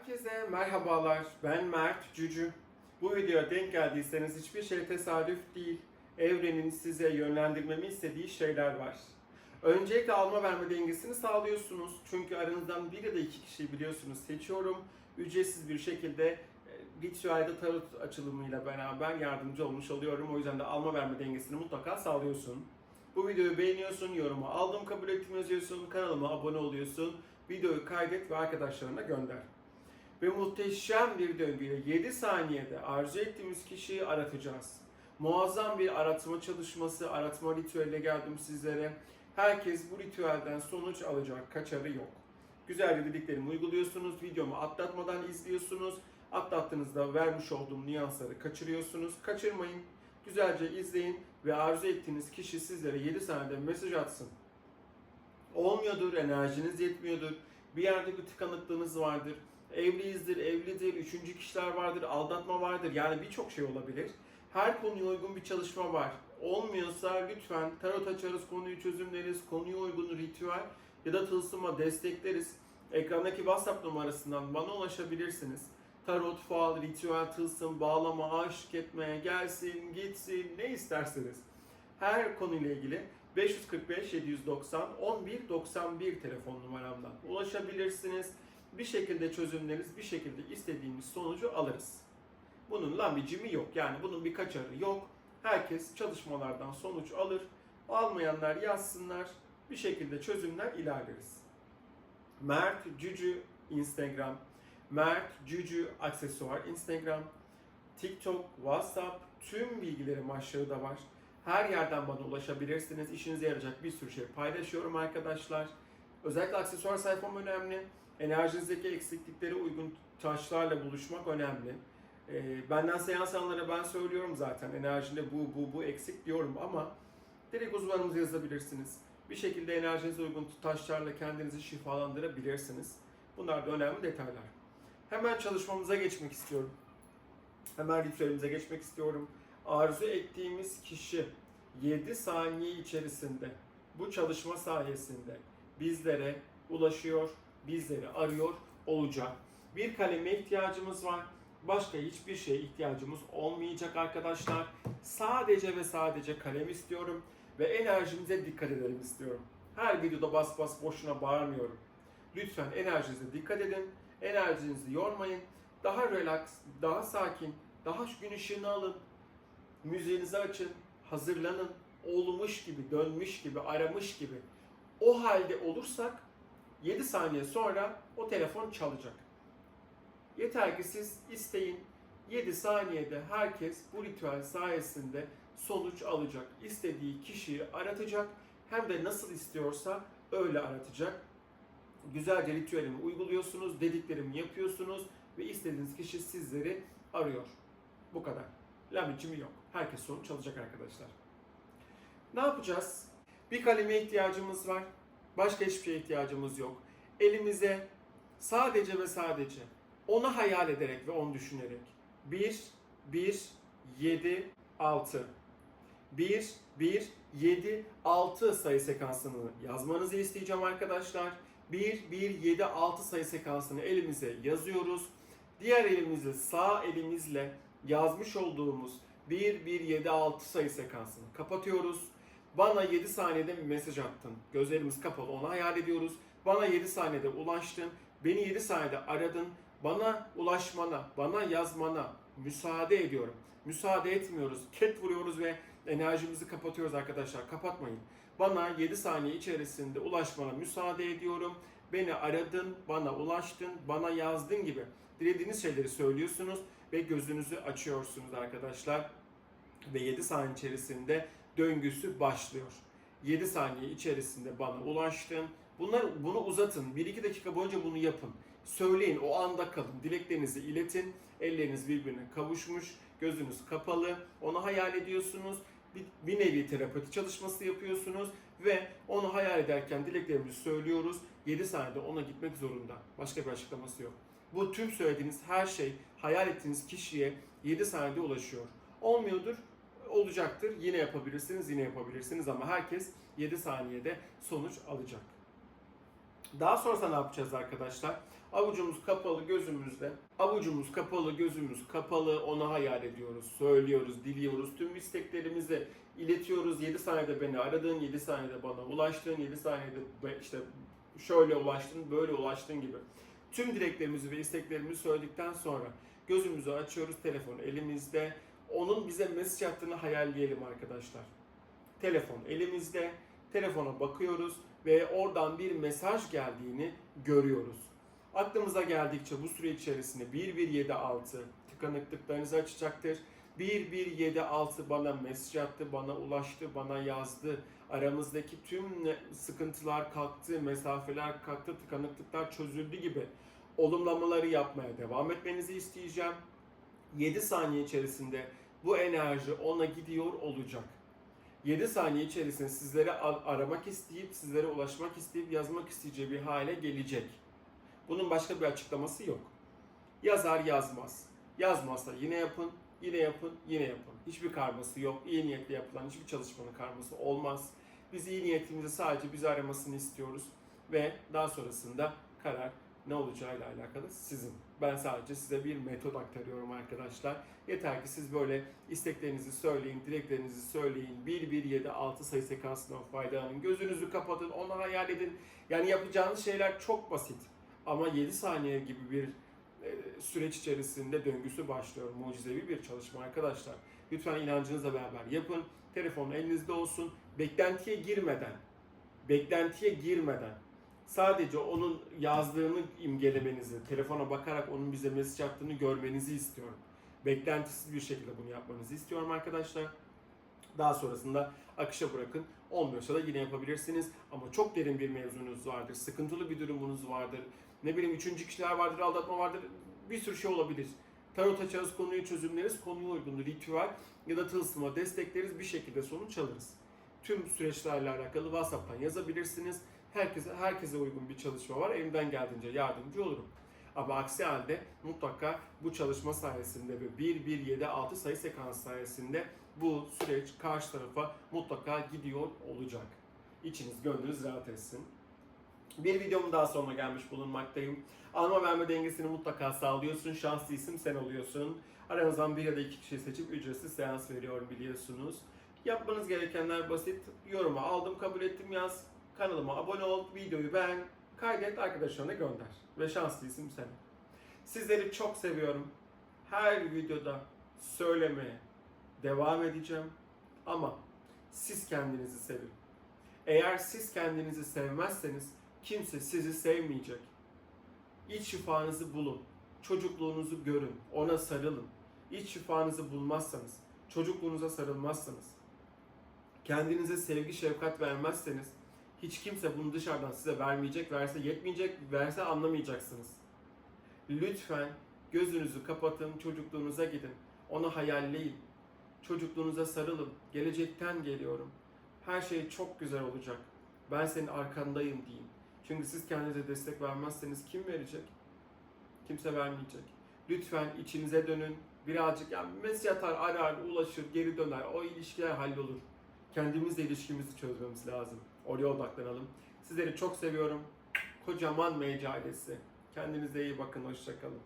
Herkese merhabalar. Ben Mert Cücü. Bu videoya denk geldiyseniz hiçbir şey tesadüf değil. Evrenin size yönlendirmemi istediği şeyler var. Öncelikle alma verme dengesini sağlıyorsunuz. Çünkü aranızdan bir ya da iki kişiyi biliyorsunuz seçiyorum. Ücretsiz bir şekilde e, ritüelde tarot açılımıyla beraber yardımcı olmuş oluyorum. O yüzden de alma verme dengesini mutlaka sağlıyorsun. Bu videoyu beğeniyorsun, yoruma aldım kabul ettim yazıyorsun, kanalıma abone oluyorsun, videoyu kaydet ve arkadaşlarına gönder. Ve muhteşem bir döngüyle 7 saniyede arzu ettiğimiz kişiyi aratacağız. Muazzam bir aratma çalışması, aratma ritüeliyle geldim sizlere. Herkes bu ritüelden sonuç alacak, kaçarı yok. Güzel dediklerimi uyguluyorsunuz, videomu atlatmadan izliyorsunuz. Atlattığınızda vermiş olduğum nüansları kaçırıyorsunuz. Kaçırmayın, güzelce izleyin ve arzu ettiğiniz kişi sizlere 7 saniyede mesaj atsın. Olmuyordur, enerjiniz yetmiyordur, bir yerde bir tıkanıklığınız vardır, evliyizdir, evlidir, üçüncü kişiler vardır, aldatma vardır. Yani birçok şey olabilir. Her konuya uygun bir çalışma var. Olmuyorsa lütfen tarot açarız, konuyu çözümleriz, konuya uygun ritüel ya da tılsıma destekleriz. Ekrandaki WhatsApp numarasından bana ulaşabilirsiniz. Tarot, faal, ritüel, tılsım, bağlama, aşık etmeye, gelsin, gitsin, ne isterseniz. Her konuyla ilgili 545 790 11 91 telefon numaramdan ulaşabilirsiniz. Bir şekilde çözümleriz, bir şekilde istediğimiz sonucu alırız. Bunun lambicimi yok. Yani bunun bir kaçarı yok. Herkes çalışmalardan sonuç alır. Almayanlar yazsınlar. Bir şekilde çözümler ilerleriz. Mert Cücü Instagram. Mert Cücü Aksesuar Instagram. TikTok, WhatsApp tüm bilgilerim aşağıda var. Her yerden bana ulaşabilirsiniz. İşinize yarayacak bir sürü şey paylaşıyorum arkadaşlar. Özellikle aksesuar sayfam önemli. Enerjinizdeki eksikliklere uygun taşlarla buluşmak önemli. Ee, benden seans alanlara ben söylüyorum zaten enerjinde bu bu bu eksik diyorum ama direkt uzmanımıza yazabilirsiniz. Bir şekilde enerjinize uygun taşlarla kendinizi şifalandırabilirsiniz. Bunlar da önemli detaylar. Hemen çalışmamıza geçmek istiyorum. Hemen ritüelimize geçmek istiyorum. Arzu ettiğimiz kişi 7 saniye içerisinde bu çalışma sayesinde bizlere ulaşıyor, bizleri arıyor olacak. Bir kaleme ihtiyacımız var. Başka hiçbir şeye ihtiyacımız olmayacak arkadaşlar. Sadece ve sadece kalem istiyorum ve enerjimize dikkat edelim istiyorum. Her videoda bas bas boşuna bağırmıyorum. Lütfen enerjinize dikkat edin. Enerjinizi yormayın. Daha relax, daha sakin, daha gün ışığını alın. Müziğinizi açın, hazırlanın. Olmuş gibi, dönmüş gibi, aramış gibi. O halde olursak 7 saniye sonra o telefon çalacak. Yeter ki siz isteyin. 7 saniyede herkes bu ritüel sayesinde sonuç alacak. İstediği kişiyi aratacak. Hem de nasıl istiyorsa öyle aratacak. Güzelce ritüelimi uyguluyorsunuz, dediklerimi yapıyorsunuz ve istediğiniz kişi sizleri arıyor. Bu kadar. Lamicimi yok. Herkes sonuç alacak arkadaşlar. Ne yapacağız? Bir kaleme ihtiyacımız var. Başka hiçbir şeye ihtiyacımız yok. Elimize sadece ve sadece onu hayal ederek ve onu düşünerek 1, 1, 7, 6 1, 1, 7, 6 sayı sekansını yazmanızı isteyeceğim arkadaşlar. 1, 1, 7, 6 sayı sekansını elimize yazıyoruz. Diğer elimizle sağ elimizle yazmış olduğumuz 1, 1, 7, 6 sayı sekansını kapatıyoruz. Bana 7 saniyede bir mesaj attın. Gözlerimiz kapalı onu hayal ediyoruz. Bana 7 saniyede ulaştın. Beni 7 saniyede aradın. Bana ulaşmana, bana yazmana müsaade ediyorum. Müsaade etmiyoruz. Ket vuruyoruz ve enerjimizi kapatıyoruz arkadaşlar. Kapatmayın. Bana 7 saniye içerisinde ulaşmana müsaade ediyorum. Beni aradın, bana ulaştın, bana yazdın gibi dilediğiniz şeyleri söylüyorsunuz ve gözünüzü açıyorsunuz arkadaşlar. Ve 7 saniye içerisinde döngüsü başlıyor. 7 saniye içerisinde bana ulaştın. Bunlar, bunu uzatın. 1-2 dakika boyunca bunu yapın. Söyleyin, o anda kalın. Dileklerinizi iletin. Elleriniz birbirine kavuşmuş. Gözünüz kapalı. Onu hayal ediyorsunuz. Bir, bir nevi terapi çalışması yapıyorsunuz. Ve onu hayal ederken dileklerimizi söylüyoruz. 7 saniyede ona gitmek zorunda. Başka bir açıklaması yok. Bu tüm söylediğiniz her şey hayal ettiğiniz kişiye 7 saniyede ulaşıyor. Olmuyordur, olacaktır. Yine yapabilirsiniz, yine yapabilirsiniz ama herkes 7 saniyede sonuç alacak. Daha sonra ne yapacağız arkadaşlar? Avucumuz kapalı gözümüzde. Avucumuz kapalı, gözümüz kapalı. Onu hayal ediyoruz, söylüyoruz, diliyoruz. Tüm isteklerimizi iletiyoruz. 7 saniyede beni aradın, 7 saniyede bana ulaştın, 7 saniyede işte şöyle ulaştın, böyle ulaştın gibi. Tüm dileklerimizi ve isteklerimizi söyledikten sonra gözümüzü açıyoruz, telefon elimizde. Onun bize mesaj attığını hayalleyelim arkadaşlar. Telefon elimizde, telefona bakıyoruz ve oradan bir mesaj geldiğini görüyoruz. Aklımıza geldikçe bu süre içerisinde 1176 tıkanıklıklarınızı açacaktır. 1176 bana mesaj attı, bana ulaştı, bana yazdı. Aramızdaki tüm sıkıntılar kalktı, mesafeler kalktı, tıkanıklıklar çözüldü gibi olumlamaları yapmaya devam etmenizi isteyeceğim. 7 saniye içerisinde bu enerji ona gidiyor olacak. 7 saniye içerisinde sizlere a- aramak isteyip, sizlere ulaşmak isteyip yazmak isteyeceği bir hale gelecek. Bunun başka bir açıklaması yok. Yazar yazmaz. Yazmazsa yine yapın, yine yapın, yine yapın. Hiçbir karması yok. İyi niyetle yapılan hiçbir çalışmanın karması olmaz. Biz iyi niyetimizi sadece bizi aramasını istiyoruz ve daha sonrasında karar ne olacağıyla alakalı sizin. Ben sadece size bir metot aktarıyorum arkadaşlar. Yeter ki siz böyle isteklerinizi söyleyin, dileklerinizi söyleyin. 1176 sayı sekansından faydalanın. Gözünüzü kapatın, onu hayal edin. Yani yapacağınız şeyler çok basit. Ama 7 saniye gibi bir e, süreç içerisinde döngüsü başlıyor. Mucizevi bir çalışma arkadaşlar. Lütfen inancınızla beraber yapın. Telefon elinizde olsun. Beklentiye girmeden, beklentiye girmeden sadece onun yazdığını imgelemenizi, telefona bakarak onun bize mesaj attığını görmenizi istiyorum. Beklentisiz bir şekilde bunu yapmanızı istiyorum arkadaşlar. Daha sonrasında akışa bırakın. Olmuyorsa da yine yapabilirsiniz. Ama çok derin bir mevzunuz vardır. Sıkıntılı bir durumunuz vardır. Ne bileyim üçüncü kişiler vardır, aldatma vardır. Bir sürü şey olabilir. Tarot açarız, konuyu çözümleriz, konuya uygun ritüel ya da tılsıma destekleriz, bir şekilde sonuç alırız. Tüm süreçlerle alakalı WhatsApp'tan yazabilirsiniz. Herkese herkese uygun bir çalışma var. Elimden geldiğince yardımcı olurum. Ama aksi halde mutlaka bu çalışma sayesinde ve 1176 sayı sekans sayesinde bu süreç karşı tarafa mutlaka gidiyor olacak. İçiniz gönlünüz rahat etsin. Bir videomun daha sonuna gelmiş bulunmaktayım. Alma verme dengesini mutlaka sağlıyorsun. Şanslı isim sen oluyorsun. Aranızdan bir ya da iki kişi seçip ücretsiz seans veriyorum biliyorsunuz. Yapmanız gerekenler basit. Yoruma aldım kabul ettim yaz. Kanalıma abone ol, videoyu beğen, kaydet arkadaşlarına gönder. Ve şanslı isim sen. Sizleri çok seviyorum. Her videoda söylemeye devam edeceğim. Ama siz kendinizi sevin. Eğer siz kendinizi sevmezseniz kimse sizi sevmeyecek. İç şifanızı bulun. Çocukluğunuzu görün. Ona sarılın. İç şifanızı bulmazsanız, çocukluğunuza sarılmazsanız, kendinize sevgi, şefkat vermezseniz hiç kimse bunu dışarıdan size vermeyecek, verse yetmeyecek, verse anlamayacaksınız. Lütfen gözünüzü kapatın, çocukluğunuza gidin. Onu hayalleyin. Çocukluğunuza sarılın. Gelecekten geliyorum. Her şey çok güzel olacak. Ben senin arkandayım diyeyim. Çünkü siz kendinize destek vermezseniz kim verecek? Kimse vermeyecek. Lütfen içinize dönün. Birazcık yani mesaj atar, arar, ulaşır, geri döner. O ilişkiler hallolur. Kendimizle ilişkimizi çözmemiz lazım. Oraya odaklanalım. Sizleri çok seviyorum. Kocaman mecalesi. Kendinize iyi bakın. Hoşçakalın.